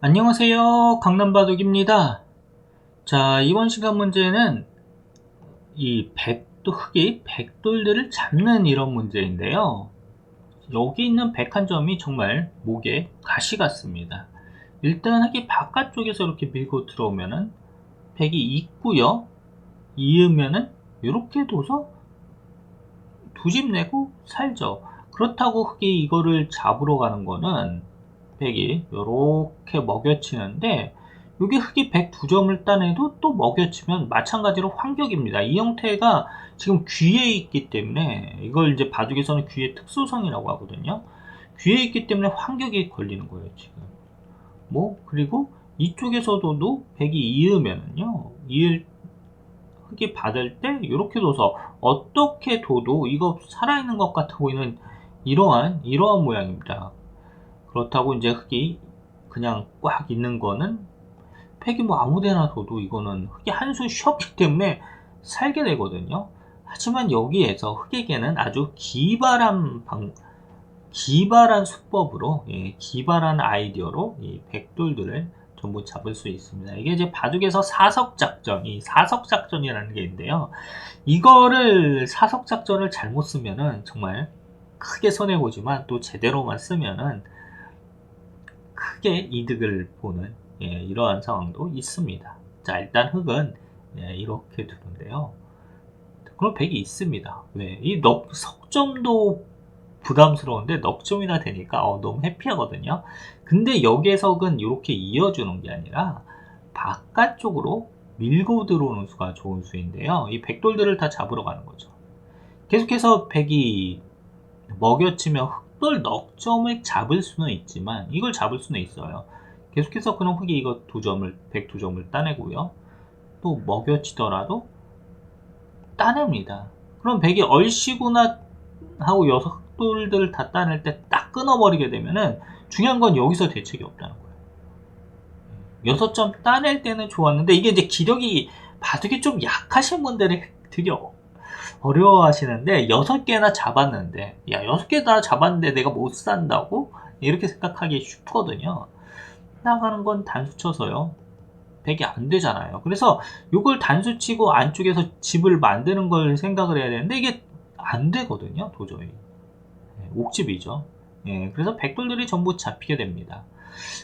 안녕하세요. 강남바둑입니다. 자 이번 시간 문제는 이 백도 흑이 백돌들을 잡는 이런 문제인데요. 여기 있는 백 한 점이 정말 목에 가시 같습니다. 일단 흑이 바깥쪽에서 이렇게 밀고 들어오면은 백이 있고요. 이으면은 이렇게 둬서 두 집 내고 살죠. 그렇다고 흑이 이거를 잡으러 가는 거는 백이 이렇게 먹여치는데 여기 흑이 102점을 따내도 또 먹여치면 마찬가지로 환격입니다. 이 형태가 지금 귀에 있기 때문에 이걸 이제 바둑에서는 귀의 특수성이라고 하거든요. 귀에 있기 때문에 환격이 걸리는 거예요, 지금. 뭐 그리고 이쪽에서도 백이 이으면은요. 이을 흑이 받을 때 이렇게 둬서 어떻게 둬도 이거 살아있는 것 같아 보이는 이러한 이러한 모양입니다. 그렇다고 이제 흙이 그냥 꽉 있는 거는 팩이 뭐 아무데나 둬도 이거는 흙이 한수 쉬었기 때문에 살게 되거든요. 하지만 여기에서 흙에게는 아주 기발한 방, 기발한 수법으로, 예, 기발한 아이디어로 이 백돌들을 전부 잡을 수 있습니다. 이게 이제 바둑에서 사석작전, 이 사석작전이라는 게 있는데요. 이거를 사석작전을 잘못 쓰면은 정말 크게 손해보지만 또 제대로만 쓰면은 크게 이득을 보는 예, 이러한 상황도 있습니다. 자 일단 흑은 예, 이렇게 두는데요. 그럼 백이 있습니다. 왜? 이 넉, 석점도 부담스러운데 넉점이나 되니까 어, 너무 해피하거든요. 근데 여기에서 은 이렇게 이어주는 게 아니라 바깥쪽으로 밀고 들어오는 수가 좋은 수인데요. 이 백돌들을 다 잡으러 가는 거죠. 계속해서 백이 먹여치며 흑돌 넉 점을 잡을 수는 있지만 이걸 잡을 수는 있어요. 계속해서 그럼 흑이 이거 두 점을 102 점을 따내고요. 또 먹여치더라도 따냅니다. 그럼 백이 얼씨구나 하고 여섯 흑돌들을 다 따낼 때 딱 끊어버리게 되면은 중요한 건 여기서 대책이 없다는 거예요. 여섯 점 따낼 때는 좋았는데 이게 이제 기력이 바둑이 좀 약하신 분들이 되게 어려워하시는데 여섯 개나 잡았는데 야 여섯 개나 잡았는데 내가 못 산다고 이렇게 생각하기 쉽거든요. 나가는 건 단수 쳐서요. 100이 안 되잖아요. 그래서 이걸 단수 치고 안쪽에서 집을 만드는 걸 생각을 해야 되는데 이게 안 되거든요. 도저히. 네, 옥집이죠. 예, 그래서 백돌들이 전부 잡히게 됩니다.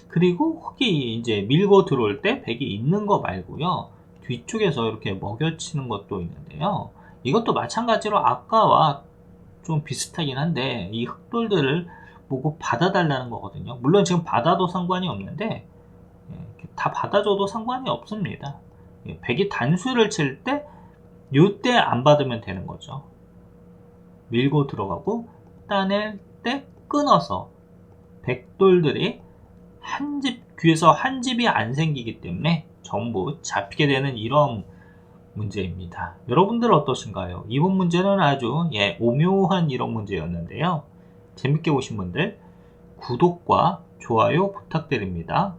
그리고 흙이 이제 밀고 들어올 때 백이 있는 거 말고요. 뒤쪽에서 이렇게 먹여치는 것도 있는데요. 이것도 마찬가지로 아까와 좀 비슷하긴 한데 이 흑돌들을 보고 받아달라는 거거든요. 물론 지금 받아도 상관이 없는데 예, 다 받아줘도 상관이 없습니다. 예, 백이 단수를 칠 때 요때 안 받으면 되는 거죠. 밀고 들어가고 따낼 때 끊어서 백돌들이 한 집 귀에서 한 집이 안 생기기 때문에 전부 잡히게 되는 이런 문제입니다. 여러분들 어떠신가요? 이번 문제는 아주 예, 오묘한 이런 문제였는데요. 재밌게 보신 분들 구독과 좋아요 부탁드립니다.